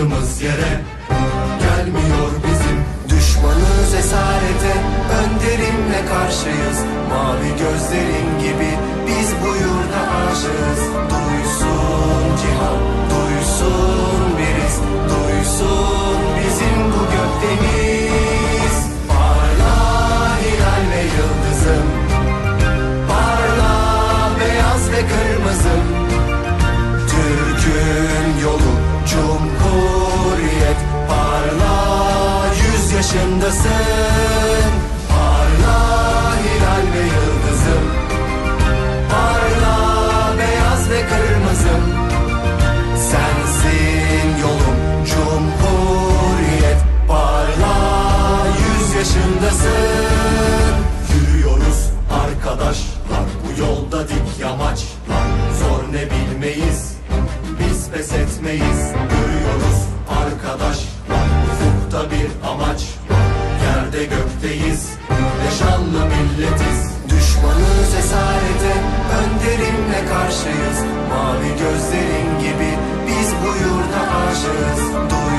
Sırtımız yere. Gelmiyor bizim Düşmanız esarete. Önderimle karşıyız. Mavi gözlerin gibi biz bu yurda aşığız. ne bilmeyiz. Biz pes etmeyiz. Görüyoruz arkadaşlar Ufukta bir amaç. Yerde gökteyiz. Neşanlı milletiz. Düşmanız esarete. Önderimle karşıyız. Mavi gözlerin gibi Biz bu yurda aşığız. Dur